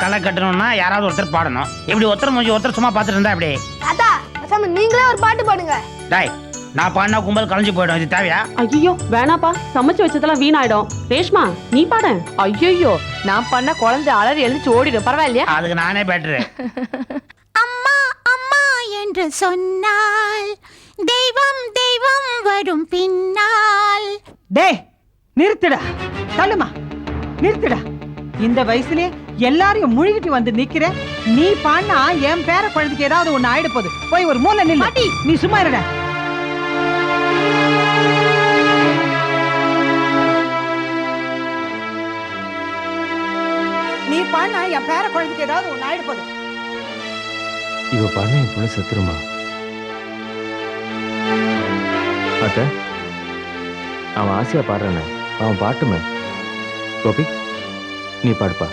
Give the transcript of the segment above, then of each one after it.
களை கட்டணும்னா யாராவது ஒருத்தர் பாடணும். இப்படி ஒருத்தர் முடிஞ்சு ஒருத்தர் சும்மா பார்த்துட்டு இருந்தா அப்படி தாத்தா பேசாம நீங்களே ஒரு பாட்டு பாடுங்க. டாய் நான் பாடினா கும்பல் கலைஞ்சு போயிடும். இது தேவையா? ஐயோ வேணாப்பா. சமைச்சு வச்சதெல்லாம் வீணாயிடும். ரேஷ்மா நீ பாட. ஐயோ நான் பண்ண குழந்தை அலறி எழுந்துச்சு ஓடிடும். பரவாயில்லையா? அதுக்கு நானே பெட்ரு அம்மா அம்மா என்று சொன்னால் தெய்வம் தெய்வம் வரும் பின்னால். டேய் நிறுத்துடா. தள்ளுமா. நிறுத்துடா. இந்த வயசுலயே எல்லாரையும் முழுகிட்டு வந்து நிக்கிற. நீ பாடினா என் பேர குழந்தைக்கு ஏதாவது ஒண்ணு ஆயிட போகுது. போய் ஒரு மூலை நில்லு. நீ சும்மா இருடா. நீ பாடினா என் பேர குழந்தைக்கு ஏதாவது ஒண்ணு ஆயிட போகுது. இவ பண்ண என் பொண்ணு செத்துருமா? அத்த அவன் ஆசையா பாடுறானே. அவன் பாட்டுமே. கோபி நீ பாடுப்பா.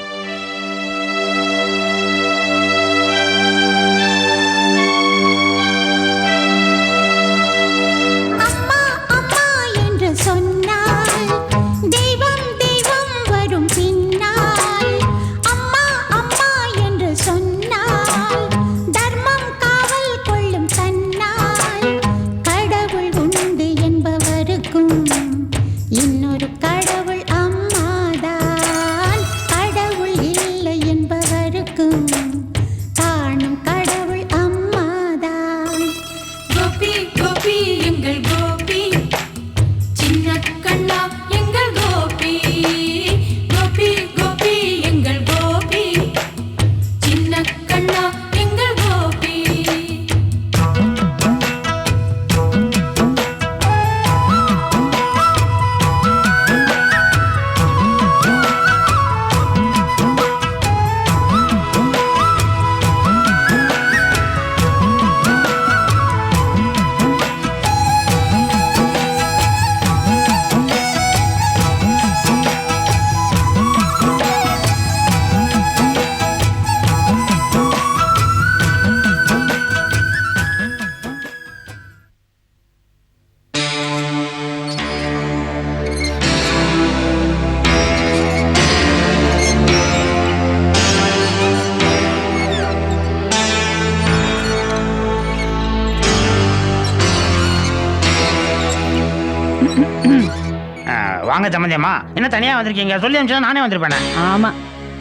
ஆ, வாங்க சம்மந்தியம்மா என்ன தனியா வந்திருக்கீங்க? சொல்லி அனுப்பிச்சா நானே வந்திருப்பேனே. ஆமா.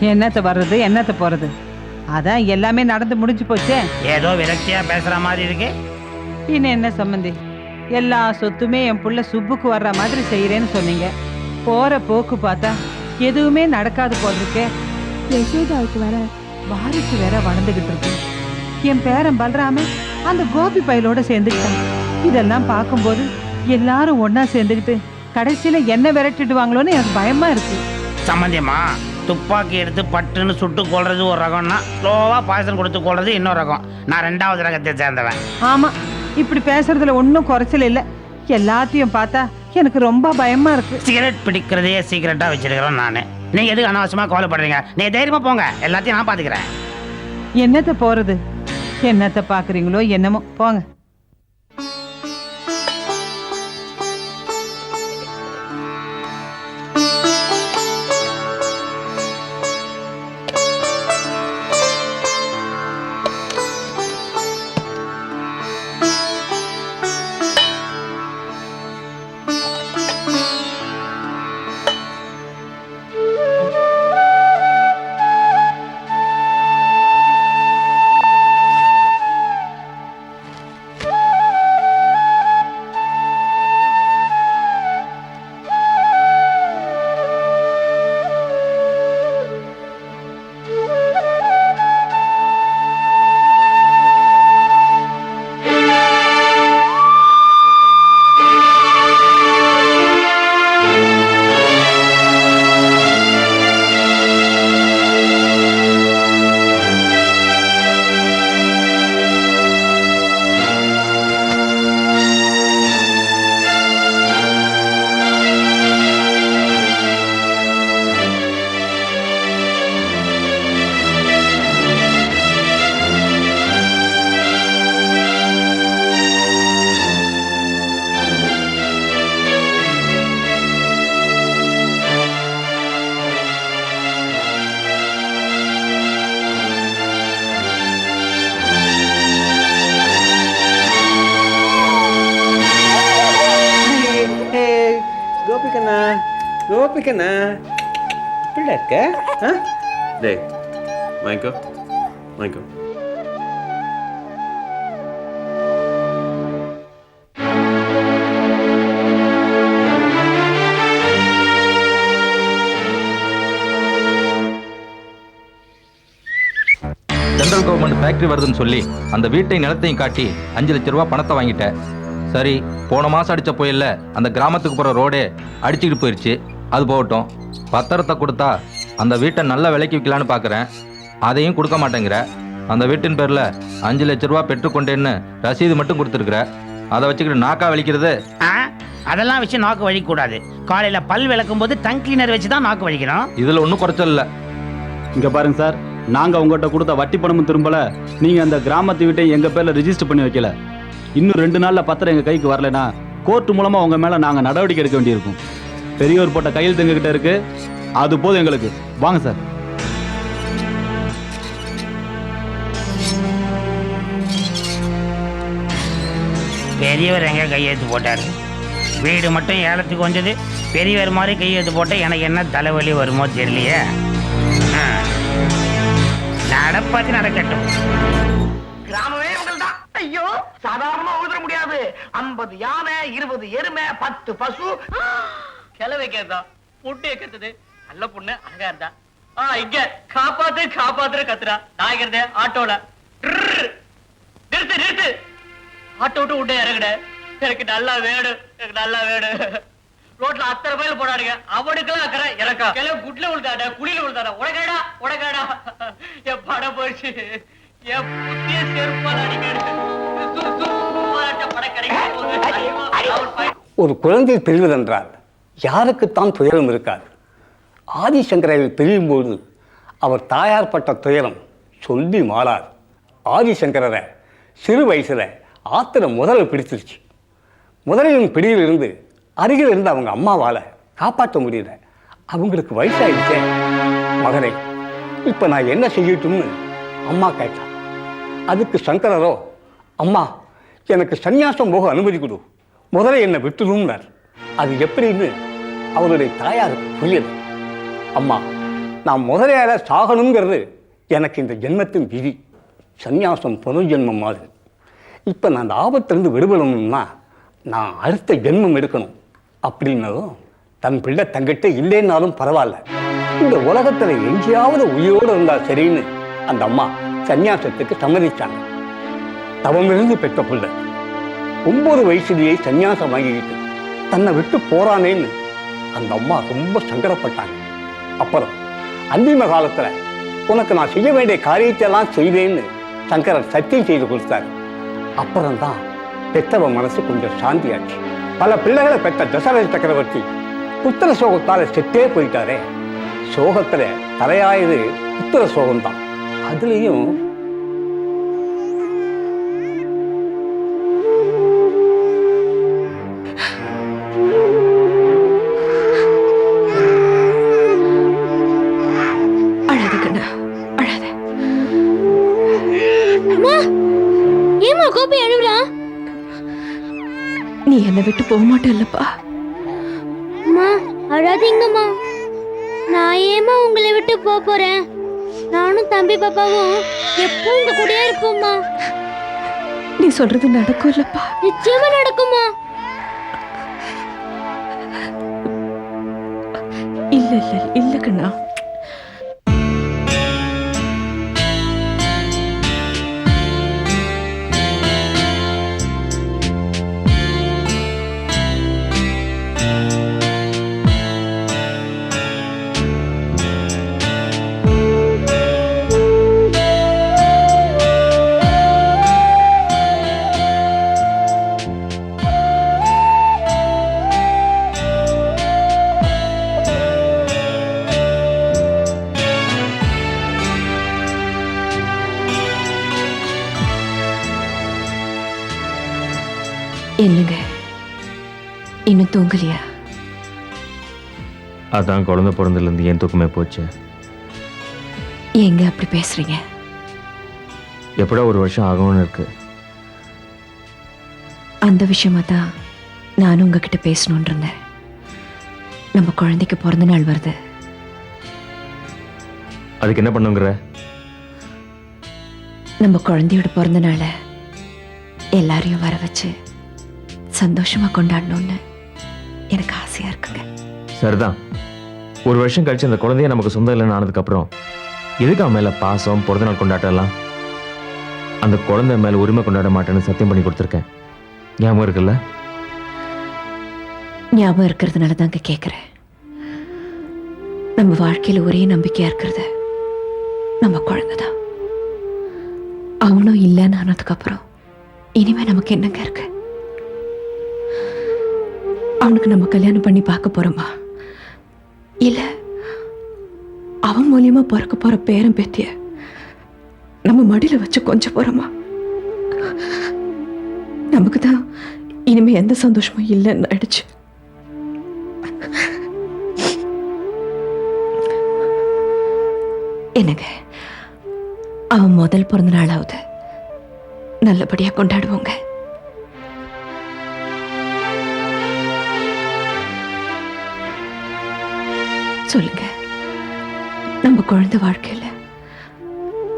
என்னத்த வர்றது என்னத்த போறது? அதான் எல்லாமே நடந்து முடிஞ்சு போச்சே. ஏதோ விரக்தியா பேசுற மாதிரி இருக்கு. இன்னும் என்ன சம்மந்தி எல்லா சொத்துமே என் புள்ள சுப்புக்கு வர்ற மாதிரி செய்யறேன்னு சொன்னீங்க. போற போக்கு பார்த்தா எதுவுமே நடக்காது போல் இருக்கே யசோதாவுக்கு வேற வாரிசு வேற வளர்ந்துகிட்டு இருக்கு. என் பேரன் பல்ராம அந்த கோபி பயலோட சேர்ந்துக்கிட்டான். இதெல்லாம் பார்க்கும்போது எல்லாரும் ஒண்ணா சேர்ந்துக்கிட்டு கடைசியில என்ன விரட்டிடுவாங்களோன்னு எனக்கு பயமா இருக்கு. சம்மந்தியம்மா துப்பாக்கி எடுத்து பட்டுன்னு சுட்டு கொள்றது ஒரு ரகம்னா ஸ்லோவா பாய்சன் கொடுத்து கொள்றது இன்னொரு ரகம். நான் ரெண்டாவது ரகத்தை சேர்ந்தவன். ஆமா இப்படி பேசுறதுல ஒன்றும் குறைச்சல் இல்லை. எல்லாத்தையும் பார்த்தா எனக்கு ரொம்ப பயமா இருக்கு. சிகரெட் பிடிக்கிறதையே சீக்கிரட்டா வச்சிருக்கிறோம் நானு. நீங்க எதுக்கு அனாவசியமா கவலைப்படுறீங்க? நீ தைரியமா போங்க. எல்லாத்தையும் நான் பாத்துக்கிறேன். என்னத்த போறது? என்னத்த பாக்குறீங்களோ என்னமோ? போங்க. கோபிக்கண்ணா பிள்ளை இருக்க ஆ? டேய் வாங்கிக்கோ வாங்கிக்கோ. சென்ட்ரல் கவர்மெண்ட் ஃபேக்டரி வருதுன்னு சொல்லி அந்த வீட்டை நிலத்தையும் காட்டி அஞ்சு லட்ச ரூபா பணத்தை வாங்கிட்டேன். சரி போன மாசம் அடிச்ச புயல்ல அந்த கிராமத்துக்கு போற ரோடே அடிச்சுக்கிட்டு போயிருச்சு. அது போகட்டும். பத்திரத்தை கொடுத்தா அந்த வீட்டை நல்ல விலைக்கு விற்கலான்னு பார்க்குறேன் அதையும் கொடுக்க மாட்டேங்கிற. அந்த வீட்டின் பேர்ல அஞ்சு லட்ச ரூபா பெற்றுக்கொண்டேன்னு ரசீது மட்டும் கொடுத்துருக்குற. அதை வச்சுக்கிட்டு நாக்கா வலிக்கிறது? அதெல்லாம் வச்சு நாக்கு வலிக்கூடாது. காலையில பல் விளக்கும் போது டங் கிளீனர் வச்சு தான் நாக்கு வலிக்கணும். இதுல ஒன்றும் குறைச்சல் இல்லை. இங்க பாருங்க சார் நாங்க உங்ககிட்ட கொடுத்த வட்டி பணமும் திரும்பல நீங்க அந்த கிராமத்து வீட்டை எங்க பேர்ல ரிஜிஸ்டர் பண்ணி வைக்கல. இன்னும் ரெண்டு நாள்ல பத்திரம் எங்க கைக்கு வரலைன்னா கோர்ட் மூலமா உங்க மேல நாங்க நடவடிக்கை எடுக்க வேண்டியிருக்கும். பெரியவர் போட்ட கையெழுத்து எங்க கிட்ட இருக்கு? அது போதும் எங்களுக்கு. வாங்க சார். பெரியவர் எங்க கையெழுத்து போட்டாரு? வீடு மட்டும் ஏலத்துக்கு வந்தது பெரியவர் மாதிரி கையெழுத்து போட்ட எனக்கு என்ன தலைவலி வருமோ தெரியலையே. ஆ. நடப்பது நடக்கட்டும். கிராமமே உங்கள்தான் ஐயோ சாதாரணமா உழுதுற முடியாது. ஐம்பது யானை இருபது எருமை பத்து பசு. கிளவை கேட்டா புட்டு கத்துது நல்ல பொண்ணு அழகா இருந்தா ஆ இங்க காப்பாத்து காப்பாத்துற கத்துறா நான் இருக்கிறது ஆட்டோல. நிறுத்து நிறுத்து ஆட்டோ விட்டு விட்டு இறங்குட எனக்கு நல்லா வேணும் எனக்கு நல்லா வேணும் ரோட்ல அத்தனை பேர் போனாருங்க அவனுக்கெல்லாம் அக்கறை இறக்கா கிளவு குட்ல விழுந்தாட குழியில விழுந்தாடா உடகாடா உடகாடா என் படம் போச்சு என் புத்திய செருப்பால் பய- ஒரு குழந்தை பிரிவதென்றால் யாருக்குத்தான் துயரம் இருக்காது. ஆதிசங்கரர் பிரியும்போது அவர் தாயார் பட்ட துயரம் சொல்லி மாறார். ஆதிசங்கரரை சிறு வயசில் ஆத்திரம் முதலை பிடிச்சிருச்சு. முதலையின் பிடியிலிருந்து அருகில் இருந்து அவங்க அம்மாவால் காப்பாற்ற முடியல. அவங்களுக்கு வயசாயிடுச்சே. மகனை இப்போ நான் என்ன செய்யட்டும்னு அம்மா கேட்டான் அதுக்கு சங்கரரோ அம்மா எனக்கு சந்நியாசம் போக அனுமதி கொடு. முதல்ல என்னை விட்டுடும்னார் அது எப்படின்னு அவருடைய தாயார் புரியல. அம்மா நான் முதலையால சாகணுங்கிறது எனக்கு இந்த ஜென்மத்தின் விதி. சந்நியாசம் புனர்ஜென்மம் மாதிரி. இப்போ நான் அந்த ஆபத்திலிருந்து விடுபடணும்னா நான் அடுத்த ஜென்மம் எடுக்கணும் அப்படின்னதும் தன் பிள்ளை தங்கிட்ட இல்லைன்னாலும் பரவாயில்ல. இந்த உலகத்தில் எங்கேயாவது உயிரோடு இருந்தால் சரின்னு அந்த அம்மா சந்நியாசத்துக்கு சம்மதிச்சாங்க. தவமிருந்து பெற்ற பிள்ளை. ஒன்பது வயசுலேயே சந்நியாசம் வாங்கிக்கிட்டு தன்னை விட்டு போறானேன்னு அந்த அம்மா ரொம்ப சங்கடப்பட்டாங்க. அப்புறம் அந்திம காலத்துல உனக்கு நான் செய்ய வேண்டிய காரியத்தை எல்லாம் செய்வேன்னு சங்கரர் சத்தியம் செய்து கொடுத்தாரு. அப்புறம்தான் பெத்தவ மனசு கொஞ்சம் சாந்தியாச்சு. பல பிள்ளைகளை பெற்ற தசரத சக்கரவர்த்தி புத்திர சோகத்தால செத்தே போயிட்டாரே. சோகத்துல தலையாயது புத்திர சோகம்தான். அதுலேயும் விட்டு போக மாட்டல்லப்பா அம்மா அழாதீங்கம்மா. நான் ஏமா உங்களை விட்டு போக போறேன்? நானும் தம்பி பாப்பாவும் எப்பவும் உங்க கூடயே இருப்போம்மா. நீ சொல்றது நடக்கும் இல்லப்பா நிச்சயமா நடக்குமா இல்ல இல்ல இல்ல கண்ணா. என்னங்க? இன்னும் தூங்கலையா? அதான் குழந்தை பிறந்ததுலேருந்து ஏன் தூக்கமே போச்சு? ஏங்க அப்படி பேசுறீங்க? எப்படா ஒரு வருஷம் ஆகும்னு இருக்கு. அந்த விஷயமா தான் நானும் உங்ககிட்ட பேசணும்னு இருந்தேன். நம்ம குழந்தைக்கு பிறந்த நாள் வருது. அதுக்கு என்ன பண்ணுங்கிற? நம்ம குழந்தையோட பிறந்த நாளை எல்லாரையும் வர வச்சு சந்தோஷமா கொண்டாடணும்னு எனக்கு ஆசையா இருக்குங்க. சரிதான். ஒரு வருஷம் கழிச்சு அந்த குழந்தைய நமக்கு சொந்தம் இல்லைன்னு ஆனதுக்கப்புறம் எதுக்கு அவன் மேல பாசம் பிறந்தநாள் கொண்டாட்டம்லாம்? அந்த குழந்தை மேல உரிமை கொண்டாட மாட்டேன்னு சத்தியம் பண்ணி கொடுத்துருக்கேன். ஞாபகம் இருக்குல்ல? ஞாபகம் இருக்கிறதுனால தாங்க கேட்குறேன் நம்ம வாழ்க்கையில ஒரே நம்பிக்கையா இருக்கிறது நம்ம குழந்தை தான் அவனும் இல்லைன்னு ஆனதுக்கப்புறம் இனிமே நமக்கு என்னங்க இருக்கு? அவனுக்கு நம்ம கல்யாணம் பண்ணி பார்க்க போறோமா? இல்ல அவன் மூலியமா பிறக்க போற பேரன் பேத்திய நம்ம மடியில வச்சு கொஞ்சம் போறோமா? நமக்கு தான் இனிமே எந்த சந்தோஷமும் இல்லைன்னு ஆயிடுச்சு என்னங்க அவன் முதல் பிறந்த நாளாவது நல்லபடியாக கொண்டாடுவோங்க. சொல்லுங்க. நம்ம குழந்தை வாழ்க்கையில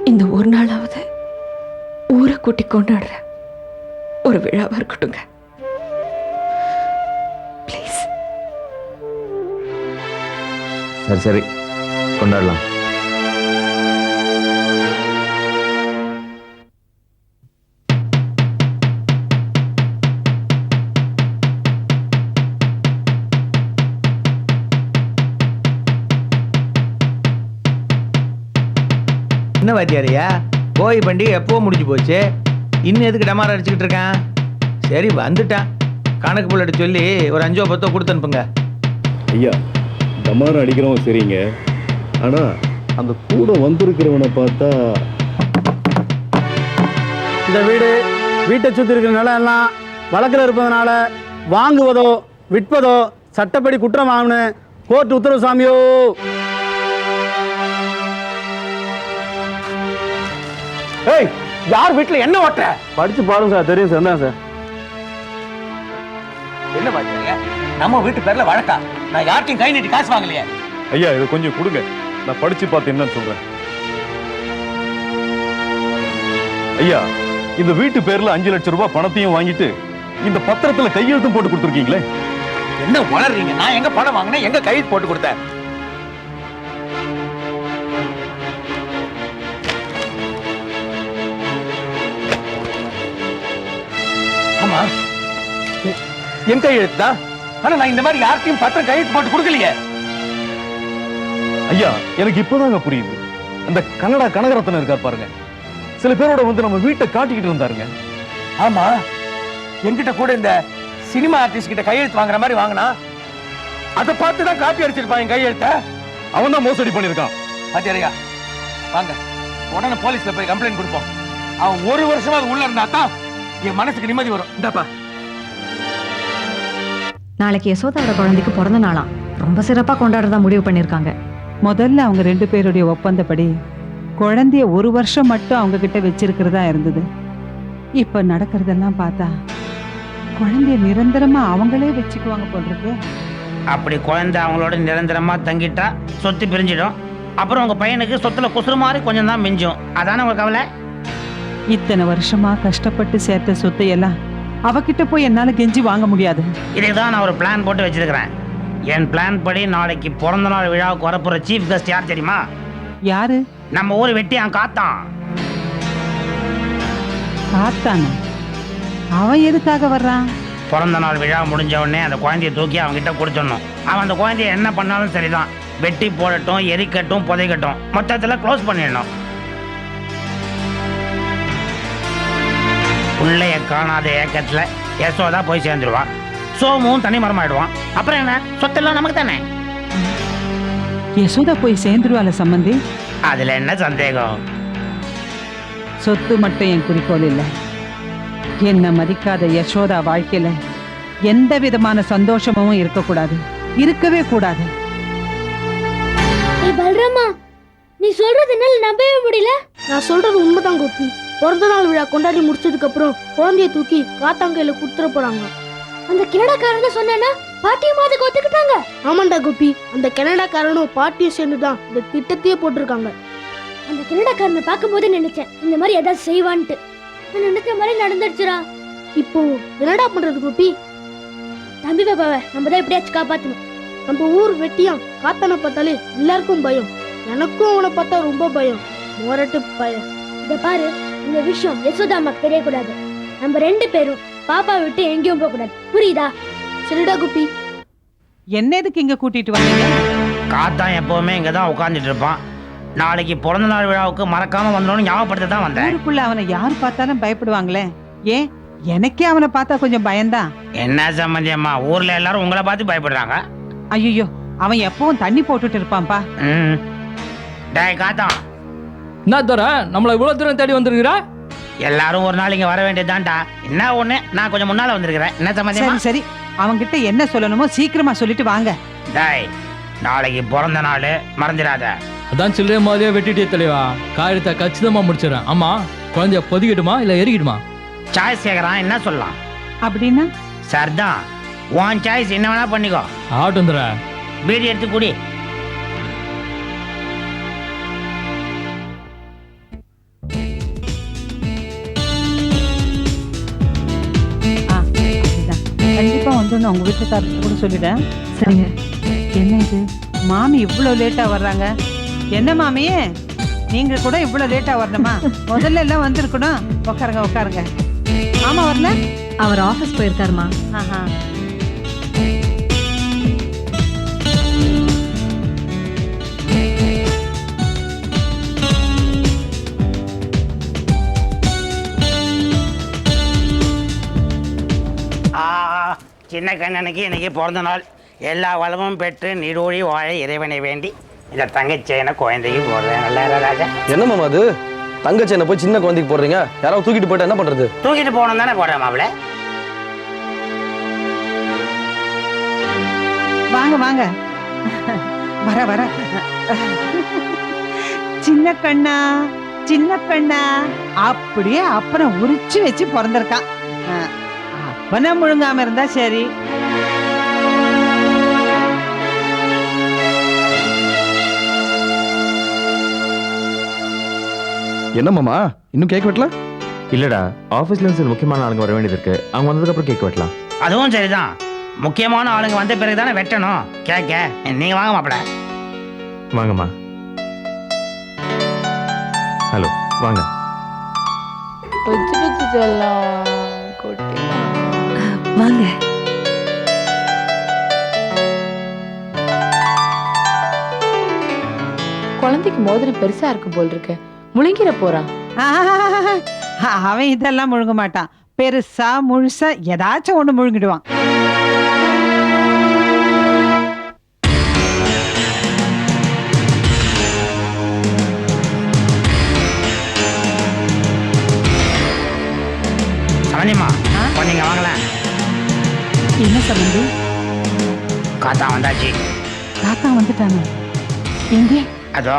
இந்த ஒரு நாளாவது ஊரை கூட்டி கொண்டாடுற ஒரு விழாவா இருக்கட்டுங்க ப்ளீஸ் சரி சரி. கொண்டாடலாம். வாத்தியாரியா? கோயி பண்டிகை எப்போ முடிஞ்சு போச்சு? இன்னும் எதுக்கு டமாரம் அடிச்சுக்கிட்டு இருக்கான்? சரி வந்துட்டான். கணக்கு பிள்ளை சொல்லி ஒரு அஞ்சோ பத்தோ கொடுத்து அனுப்புங்க. ஐயா டமாரம் அடிக்கிறவன் சரிங்க. ஆனா அந்த கூட வந்திருக்கிறவனை பார்த்தா இந்த வீடு வீட்டை சுற்றி இருக்கிற நிலம் எல்லாம் வழக்கில் இருப்பதனால வாங்குவதோ விற்பதோ சட்டப்படி குற்றம் ஆகும்னு கோர்ட் உத்தரவு சாமியோ. ஏய் யார் வீட்டுல என்ன ஓட்டுற படிச்சு பாருங்க சார் தெரியும் சார் தான் சார்? என்ன வாத்தியாரியா நம்ம வீட்டு பேர்ல வழக்கா? நான் யார்ட்டையும் கை நீட்டி காசு வாங்கலையே. ஐயா இதை கொஞ்சம் கொடுங்க. நான் படிச்சு பார்த்து என்னன்னு சொல்றேன். ஐயா இந்த வீட்டு பேர்ல அஞ்சு லட்சம் ரூபாய் பணத்தையும் வாங்கிட்டு இந்த பத்திரத்துல கையெழுத்தும் போட்டு கொடுத்துருக்கீங்களே? என்ன வளர்றீங்க நான் எங்க பணம் வாங்கினேன் எங்க கையில் போட்டு கொடுத்தேன். ஆமா. என் கையெழுத்து தான் ஆனா நான் இந்த மாதிரி யார்ட்டையும் பத்திரம் கையெழுத்து போட்டு கொடுக்கலையே. ஐயா எனக்கு இப்போதாங்க புரியுது. அந்த கன்னடா கனகரத்னம் இருக்கார் பாருங்க. சில பேரோட வந்து நம்ம வீட்டை காட்டிக்கிட்டு இருந்தாருங்க. ஆமா. என்கிட்ட கூட இந்த சினிமா ஆர்டிஸ்ட் கிட்ட கையெழுத்து வாங்குற மாதிரி வாங்கினா அதை பார்த்து தான் காப்பி அடிச்சிருப்பான் என் கையெழுத்த. அவன் தான் மோசடி பண்ணிருக்கான் பாத்தியாரியா வாங்க. உடனே போலீஸ்ல போய் கம்ப்ளைண்ட் கொடுப்போம். அவன் ஒரு வருஷமா அது உள்ள இருந்தா தான் என் மனசுக்கு நிம்மதி வரும். இந்தாப்பா. நாளைக்கு யசோதாவோட குழந்தைக்கு பிறந்த நாளாம். ரொம்ப சிறப்பா கொண்டாடுறதா முடிவு பண்ணிருக்காங்க. முதல்ல அவங்க ரெண்டு பேருடைய ஒப்பந்தப்படி குழந்தைய ஒரு வருஷம் மட்டும் அவங்க கிட்ட வச்சிருக்கிறதா இருந்தது. இப்ப நடக்கிறதெல்லாம் பார்த்தா குழந்தைய நிரந்தரமா அவங்களே வச்சுக்குவாங்க போல் இருக்கு அப்படி குழந்தை அவங்களோட நிரந்தரமா தங்கிட்டா சொத்து பிரிஞ்சிடும். அப்புறம் உங்க பையனுக்கு சொத்துல குசுறு மாதிரி கொஞ்சம் தான் மிஞ்சும். அதானே உங்க கவலை? இத்தனை வருஷமா கஷ்டப்பட்டு சேர்த்த சொத்தை எல்லாம் அவகிட்ட போய் என்னால கெஞ்சி வாங்க முடியாது. இதுக்கு தான் நான் ஒரு பிளான் போட்டு வச்சிருக்கிறேன். என் பிளான் படி நாளைக்கு பிறந்த நாள் விழாவுக்கு வரப்போற சீஃப் கெஸ்ட் யார் தெரியுமா? யாரு? நம்ம ஊர் வெட்டியான் காத்தான். காத்தானா? அவன் எதுக்காக வர்றான்? பிறந்த நாள் விழா முடிஞ்ச உடனே அந்த குழந்தைய தூக்கி அவன்கிட்ட கொடுத்துடணும். அவன் அந்த குழந்தைய என்ன பண்ணாலும் சரிதான். வெட்டி போடட்டும் எரிக்கட்டும் புதைக்கட்டும். மொத்தத்தில் க்ளோஸ் பண்ணிடணும். பிள்ளைய காணாத ஏக்கத்தில் யசோதா போய் சேர்ந்துருவா. சோமும் தனி மரமாயிடுவான். அப்புறம் என்ன? சொத்தெல்லாம் நமக்கு தானே? யசோதா போய் சேர்ந்துருவாள சம்பந்தி. அதில் என்ன சந்தேகம்? சொத்து மட்டும் என் குறிக்கோள் இல்லை. என்ன மதிக்காத யசோதா வாழ்க்கையில எந்த விதமான சந்தோஷமும் இருக்கக்கூடாது. இருக்கவே கூடாது. பல்ராமா நீ சொல்றது என்னால நம்பவே முடியல. நான் சொல்றது உண்மைதான் கோபி. பிறந்த நாள் விழா கொண்டாடி முடிச்சதுக்கு அப்புறம் குழந்தைய தூக்கி காத்தாங்கையில குடுத்துற போறாங்க. அந்த கிரடக்காரன் தான் சொன்னானா? பாட்டியும் அதுக்கு ஒத்துக்கிட்டாங்க. ஆமாண்டா கோபி அந்த கனடாக்காரனும் பாட்டியும் சேர்ந்து தான் இந்த திட்டத்தையே போட்டிருக்காங்க. அந்த கன்னடக்காரனை பார்க்கும்போது நினைச்சேன் இந்த மாதிரி ஏதாவது செய்வான்ட்டு. நான் நினைச்ச மாதிரி நடந்துடுச்சுடா. இப்போ என்னடா பண்றது கோபி தம்பி பாப்பாவை நம்ம தான் எப்படியாச்சும் காப்பாத்தணும். நம்ம ஊர் வெட்டியான் காத்தனை பார்த்தாலே எல்லாருக்கும் பயம். எனக்கும் அவனை பார்த்தா ரொம்ப பயம். மோரட்டு பயம். இத பாரு இந்த விஷயம் யசோதா அம்மாக்கு தெரியக்கூடாது. நம்ம ரெண்டு பேரும் பாப்பா விட்டு எங்கேயும் போக கூடாது புரியுதா? சரிடா கோபி என்ன எதுக்கு இங்க கூட்டிட்டு வந்தீங்க? காத்தான் எப்பவுமே இங்கே தான் உட்காந்துட்டு இருப்பான். நாளைக்கு பிறந்த நாள் விழாவுக்கு மறக்காம வந்தோன்னு ஞாபகப்படுத்த தான் வந்தேன். ஊருக்குள்ள அவனை யார் பார்த்தாலும் பயப்படுவாங்களே? ஏன்? எனக்கே அவனை பார்த்தா கொஞ்சம் பயம்தான் என்ன சம்மந்தி அம்மா? ஊர்ல எல்லாரும் உங்களை பார்த்து பயப்படுறாங்க. ஐயோ அவன் எப்பவும் தண்ணி போட்டுட்டு இருப்பான்பா ம். டேய் காத்தான். என்ன தர? நம்மளை இவ்வளவு தூரம் தேடி வந்திருக்கிறா? எல்லாரும் ஒரு நாள் இங்க வர வேண்டியதுதான்டா. என்ன ஒண்ணு? நான் கொஞ்சம் முன்னால வந்திருக்கிறேன். என்ன சம்மந்தி சரி சரி. அவன்கிட்ட என்ன சொல்லணுமோ சீக்கிரமா சொல்லிட்டு வாங்க. டேய் நாளைக்கு பிறந்த நாள் மறந்துடாத. அதான் சில்லறை மாதிரியே வெட்டிட்டே தெளிவா காரியத்தை கச்சிதமா முடிச்சிடறேன். ஆமா குழந்தைய பொதிக்கிடுமா இல்ல எரிக்கிடுமா சாய்ஸ் கேக்குறான். என்ன சொல்லலாம்? அப்படின்னா? சரிதான் உன் சாய்ஸ் என்ன வேணா பண்ணிக்கோ. ஆட்டும் தர பீடி எடுத்து குடி. கண்டிப்பா வந்துடணும் உங்க வீட்டுக்காரருக்கு கூட சொல்லிட்டேன். சரிங்க. என்ன இது மாமி இவ்வளவு லேட்டா வர்றாங்க. என்ன மாமியே நீங்க கூட இவ்வளவு லேட்டா வரணுமா? முதல்ல எல்லாம் வந்திருக்கணும். உட்காருங்க உட்காருங்க. மாமா வரல? அவர் ஆபீஸ் போயிருக்காருமா? ஆஹா. சின்ன கண்ணனுக்கு இன்னைக்கு பிறந்த நாள். எல்லா வளமும் பெற்று நீடோழி வாழ இறைவனை வேண்டி இந்த தங்கச்சேனை குழந்தைக்கு போடுறேன். நல்லா ராஜா. என்ன மாமா அது? தங்கச்சேனை போய் சின்ன குழந்தைக்கு போடுறீங்க? யாராவது தூக்கிட்டு போயிட்டா என்ன பண்றது? தூக்கிட்டு போகணும் தானே போடுறேன் மாப்பிள்ள வாங்க வாங்க. வர வர. சின்ன கண்ணா சின்ன கண்ணா அப்படியே அப்பனை உரிச்சு வச்சு பிறந்திருக்கான் அப்பனை முழுங்காம இருந்தா சரி. என்ன மாமா? இன்னும் கேக் வெட்டல? இல்லடா ஆஃபீஸ்ல இருந்து சில முக்கியமான ஆளுங்க வர வேண்டியது இருக்கு. அவங்க வந்ததுக்கு அப்புறம் கேக் வெட்டலாம். அதுவும் சரிதான். முக்கியமான ஆளுங்க வந்த பிறகு தானே வெட்டணும். கேட்க நீங்க வாங்க மாப்பிள்ள வாங்கம்மா. ஹலோ வாங்க. வாங்க. குழந்தைக்கு மோதிரம் பெருசா இருக்கும் போல் இருக்கு. முழுங்கிற போறான். அவன் இதெல்லாம் முழுங்க மாட்டான். பெருசா முழுசா ஏதாச்சும் ஒண்ணு முழுங்கிடுவான். சமந்தியம்மா கொஞ்சம் வாங்கலாம் என்ன சம்பந்தி காத்தா வந்தாச்சு. காக்கா வந்துட்டானே. எங்கே? அதோ.